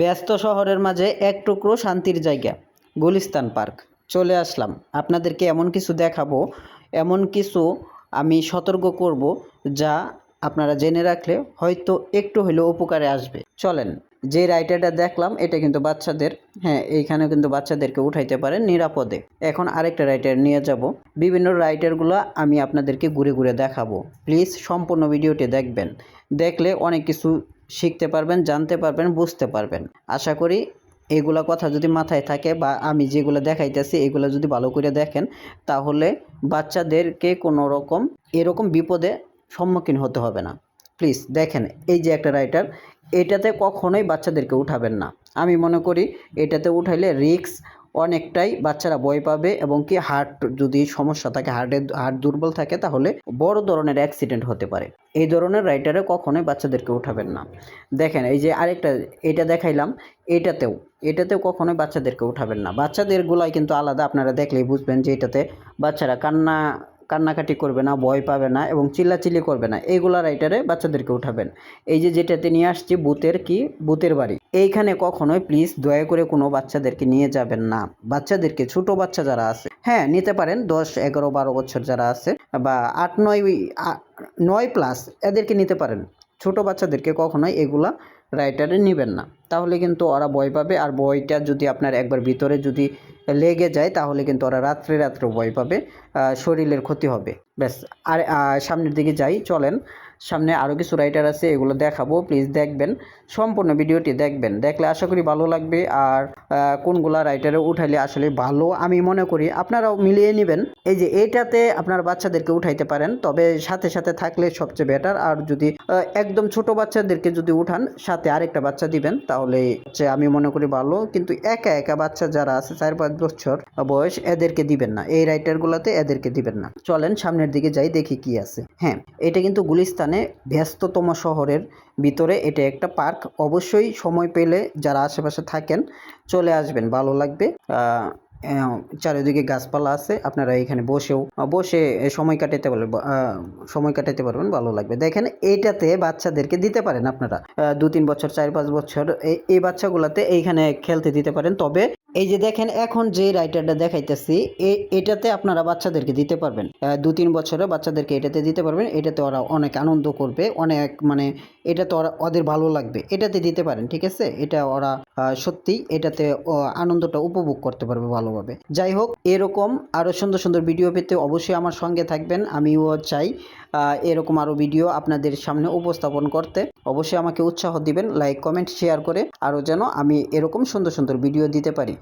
ব্যস্ত শহরের মাঝে এক টুকরো শান্তির জায়গা, গুলিস্তান পার্ক। চলে আসলাম। আপনাদেরকে এমন কিছু দেখাবো, এমন কিছু আমি সতর্ক করব যা আপনারা জেনে রাখলে হয়তো একটু হলেও উপকারে আসবে। চলেন, যে রাইডারটা দেখলাম, এটা কিন্তু বাচ্চাদের। হ্যাঁ এইখানে কিন্তু বাচ্চাদেরকে উঠাইতে পারেন নিরাপদে। এখন আরেকটা রাইডার নিয়ে যাব। বিভিন্ন রাইডারগুলো আমি আপনাদেরকে ঘুরে ঘুরে দেখাবো। প্লিজ সম্পূর্ণ ভিডিওটি দেখবেন। দেখলে অনেক কিছু শিখতে পারবেন, জানতে পারবেন, বুঝতে পারবেন। আশা করি এগুলা কথা যদি মাথায় থাকে বা আমি যেগুলো দেখাইতেছি, এগুলো যদি ভালো করে দেখেন, তাহলে বাচ্চাদেরকে কোনো রকম এরকম বিপদে সম্মুখীন হতে হবে না। প্লিজ, দেখেন এই যে একটা রাইটার, এটাতে কখনোই বাচ্চাদেরকে উঠাবেন না। আমি মনে করি এটাতে উঠাইলে রিক্স অনেকটাই বাচ্চারা ভয় পাবে এবং কি হার্ট যদি সমস্যা থাকে হার্টের হার্ট দুর্বল থাকে তাহলে বড় ধরনের অ্যাক্সিডেন্ট হতে পারে। এই ধরনের রাইটারে কখনোই বাচ্চাদেরকে উঠাবেন না। দেখেন, এই যে আরেকটা, এটা দেখাইলাম, এটাতেও এটাতেও কখনোই বাচ্চাদেরকে উঠাবেন না। বাচ্চাদের গুলাই কিন্তু আলাদা, আপনারা দেখলেই বুঝবেন যে এটাতে বাচ্চারা কান্না কান্নাকাটি করবে না, ভয় পাবে না এবং চিল্লাচিল্লি করবে না। এইগুলা রাইটারে বাচ্চাদেরকে উঠাবেন। এই যে যেটাতে নিয়ে আসছি বুথের কি? বুথের বাড়ি। এইখানে কখনোই প্লিজ দয়া করে কোনো বাচ্চাদেরকে নিয়ে যাবেন না। বাচ্চাদেরকে, ছোট বাচ্চা যারা আছে হ্যাঁ নিতে পারেন, দশ, এগারো, বারো বছর যারা আছে, বা আট, নয় নয় প্লাস এদেরকে নিতে পারেন। ছোট বাচ্চাদেরকে কখনোই এগুলা রাইটারে নেবেন না। তাহলে কিন্তু ওরা ভয় পাবে। আর ভয়টা যদি আপনার একবার ভিতরে যদি লেগে যায়, তাহলে কিন্তু ওরা রাত্রে রাত্রে ভয় পাবে শরীরের ক্ষতি হবে। ব্যাস, আর সামনের দিকে যাই, চলেন। সামনে আরও কিছু রাইটার আছে, এগুলো দেখাবো। প্লিজ দেখবেন, সম্পূর্ণ ভিডিওটি দেখবেন। দেখলে আশা করি ভালো লাগবে। আর কোনগুলা রাইটারে উঠাইলে আসলে ভালো? আমি মনে করি আপনারাও মিলিয়ে নেবেন। এই যে এটাতে আপনার বাচ্চাদেরকে উঠাইতে পারেন, তবে সাথে সাথে থাকলে সবচেয়ে বেটার আর যদি একদম ছোট বাচ্চাদেরকে যদি উঠান, সাথে আরেকটা বাচ্চা দিবেন, তাহলে হচ্ছে আমি মনে করি ভালো। কিন্তু একা একা বাচ্চা যারা আছে, চার পাঁচ বছর বয়স, এদেরকে দিবেন না। এই রাইটারগুলোতে এদেরকে দিবেন না। চলেন সামনের দিকে যাই, দেখি কি আছে। হ্যাঁ এটা কিন্তু গুলিস্তানে ব্যস্ততম শহরের ভিতরে এটা একটা পার্ক। অবশ্যই সময় পেলে যারা আশেপাশে থাকেন, চলে আসবেন। ভালো লাগবে। চারিদিকে গাছপালা আছে, আপনারা এখানে বসেও বসে সময় কাটাতে পারবেন সময় কাটাতে পারবেন, ভালো লাগবে। দেখেন, এইটাতে বাচ্চাদেরকে দিতে পারেন আপনারা। দু তিন বছর, চার পাঁচ বছর এই- বাচ্চাগুলোতে এইখানে খেলতে দিতে পারেন। তবে এই যে দেখেন, এখন যে রাইটারটা দেখাইতেছি এটাতে আপনারা বাচ্চাদেরকে দিতে পারবেন। দু তিন বছরের বাচ্চাদেরকে এটাতে দিতে পারবেন। এটাতে ওরা অনেক আনন্দ করবে, অনেক মানে এটা তো ওরা, ওদের ভালো লাগবে। এটাতে দিতে পারেন, ঠিক আছে? এটা ওরা সত্যি এটাতে আনন্দটা উপভোগ করতে পারবে ভালোভাবে। যাই হোক এরকম আরও সুন্দর সুন্দর ভিডিও পেতে অবশ্যই আমার সঙ্গে থাকবেন। আমিও চাই এরকম আরও ভিডিও আপনাদের সামনে উপস্থাপন করতে। অবশ্যই আমাকে উৎসাহ দিবেন লাইক কমেন্ট শেয়ার করে, আরও যেন আমি এরকম সুন্দর সুন্দর ভিডিও দিতে পারি।